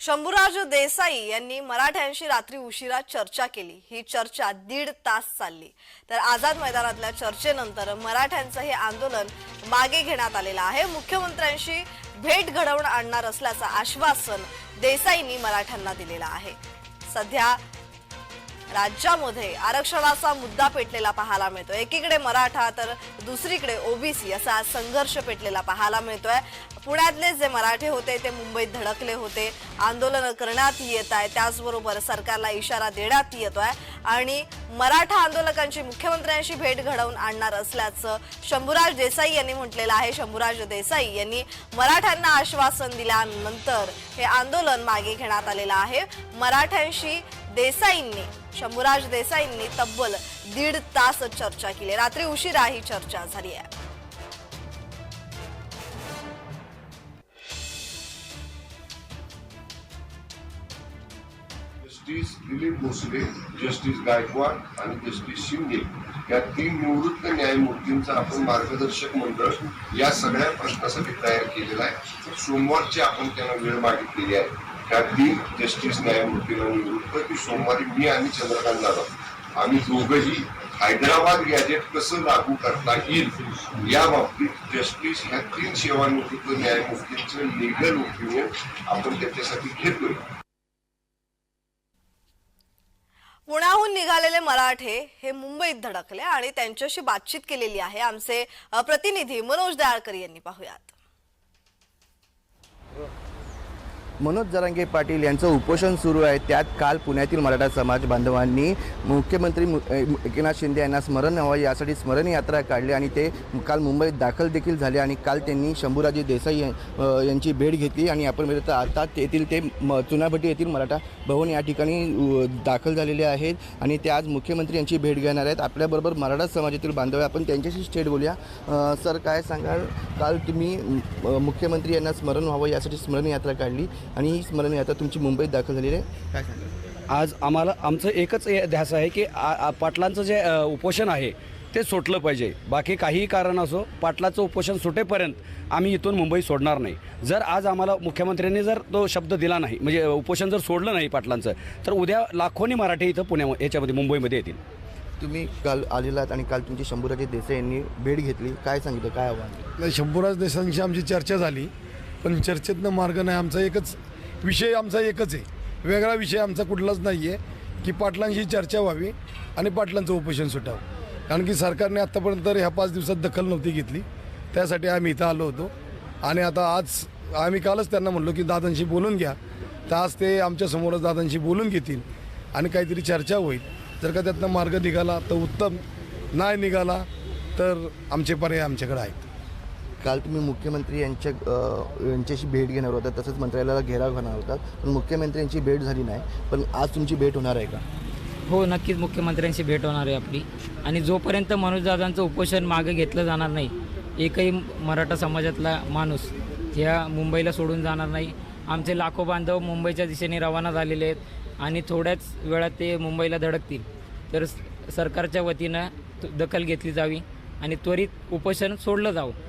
शंभूराज देसाई यांनी मराठ्यांशी रात्री उशिरा चर्चा केली. ही चर्चा दीड तास चालली. तर आझाद मैदानातल्या चर्चेनंतर मराठ्यांचं हे आंदोलन मागे घेण्यात आलेलं आहे. मुख्यमंत्र्यांशी भेट घडवून आणणार असल्याचं आश्वासन देसाईंनी मराठ्यांना दिलेलं आहे. सध्या राज्यामध्ये आरक्षणाचा मुद्दा पेटलेला पाहायला मिळतोय. एकीकडे मराठा तर दुसरीकडे ओबीसी असा आज संघर्ष पेटलेला पाहायला मिळतोय. पुण्यातले जे मराठे होते ते मुंबईत धडकले होते. आंदोलन करण्यात येत आहे. त्याचबरोबर सरकारला इशारा देण्यात येतोय. आणि मराठा आंदोलकांची मुख्यमंत्र्यांशी भेट घडवून आणणार असल्याचं शंभूराज देसाई यांनी म्हटलेलं आहे. शंभूराज देसाई यांनी मराठ्यांना आश्वासन दिल्यानंतर हे आंदोलन मागे घेण्यात आलेलं आहे. मराठ्यांशी देसाईंनी शंभूराज देसाईंनी तब्बल दीड तास चर्चा केली. रात्री उशिरा ही चर्चा झाली आहे. जस्टिस दिलीप भोसले जस्टिस गायकवाड आणि जस्टिस शिंदे या तीन निवृत्त न्यायमूर्तींचा आपण मार्गदर्शक मंडळ या सगळ्या प्रश्नासाठी तयार केलेला आहे. सोमवारची आपण त्यांना वेळ मागितलेली आहे. त्या तीन जस्टिस न्यायमूर्ती निवृत्त की सोमवारी मी आणि चंद्रकांत जाधव. आम्ही दोघंही हैदराबाद गॅजेट कसं लागू करता येईल या बाबतीत जस्टिस ह्या तीन सेवानिवृत्त न्यायमूर्तींचं लिगल ओपिनियन आपण त्याच्यासाठी घेतोय. पुण्याहून निघालेले मराठे हे मुंबईत धडकले आणि त्यांच्याशी बातचीत केलेली आहे आमचे प्रतिनिधी मनोज दयाळकर यांनी पाहुयात. मनोज जरांगे पाटील यांचं उपोषण सुरू आहे. त्यात काल पुण्यातील मराठा समाज बांधवांनी मुख्यमंत्री मु- एकनाथ शिंदे यांना स्मरण व्हावं यासाठी स्मरण यात्रा काढली आणि ते काल मुंबईत दाखल देखील झाले आणि काल त्यांनी शंभूराजे देसाई यांची भेट घेतली आणि आपण बघितलं तर आता तेथील ते म- चुनाभट्टी येथील मराठा भवन या ठिकाणी दाखल झालेले आहेत आणि ते आज मुख्यमंत्री यांची भेट घेणार आहेत. आपल्याबरोबर मराठा समाजातील बांधव आपण त्यांच्याशी स्टेट बोलूया. सर काय सांगाल? काल तुम्ही मुख्यमंत्री यांना स्मरण व्हावं यासाठी स्मरण यात्रा काढली. आणि ही स्मरण यात्रा तुमची मुंबईत दाखल झालेली आहे. काय आज आम्हाला आमचं एकच हे ध्यास आहे की आ- आ- पाटलांचं जे अ, उपोषण आहे ते सुटलं पाहिजे. बाकी काहीही कारण असो पाटलाचं उपोषण सुटेपर्यंत आम्ही इथून मुंबई सोडणार नाही. जर आज आम्हाला मुख्यमंत्र्यांनी जर तो शब्द दिला नाही म्हणजे उपोषण जर सोडलं नाही पाटलांचं तर उद्या लाखोनी मराठी इथं पुण्या याच्यामध्ये मुंबईमध्ये येतील. तुम्ही काल आलेलात आणि काल तुमची शंभूराजे देसाई यांनी भेट घेतली. काय सांगितलं? काय आव्हान? नाही शंभूराज देसाईंशी आमची चर्चा झाली. पण चर्चेतनं मार्ग नाही आमचा एकच विषय आमचा एकच आहे. वेगळा विषय आमचा कुठलाच नाही आहे की पाटलांशी चर्चा व्हावी आणि पाटलांचं उपोषण सुटावं. कारण की सरकारने आत्तापर्यंत तर ह्या पाच दिवसात दखल नव्हती घेतली. त्यासाठी आम्ही इथं आलो होतो. आणि आता आज आम्ही कालच त्यांना म्हणलो की दादांशी बोलून घ्या. तर आज ते आमच्यासमोरच दादांशी बोलून घेतील आणि काहीतरी चर्चा होईल. जर का त्यातनं मार्ग निघाला तर उत्तम. नाही निघाला तर आमचे पर्याय आमच्याकडे आहेत. काल तुम्ही मुख्यमंत्री यांच्या यांच्याशी भेट घेणार होता तसंच मंत्रालयाला घेराव घेणार होता. पण मुख्यमंत्र्यांची भेट झाली नाही. पण आज तुमची भेट होणार आहे का? हो नक्कीच मुख्यमंत्र्यांशी भेट होणार आहे आपली. आणि जोपर्यंत मनोजदादांचं उपोषण मागे घेतलं जाणार नाही एकही मराठा समाजातला माणूस ह्या मुंबईला सोडून जाणार नाही. आमचे लाखो बांधव मुंबईच्या दिशेने रवाना झालेले आहेत आणि थोड्याच वेळात ते मुंबईला धडकतील. तर सरकारच्या वतीनं त- दखल घेतली जावी आणि त्वरित उपोषण सोडलं जावं.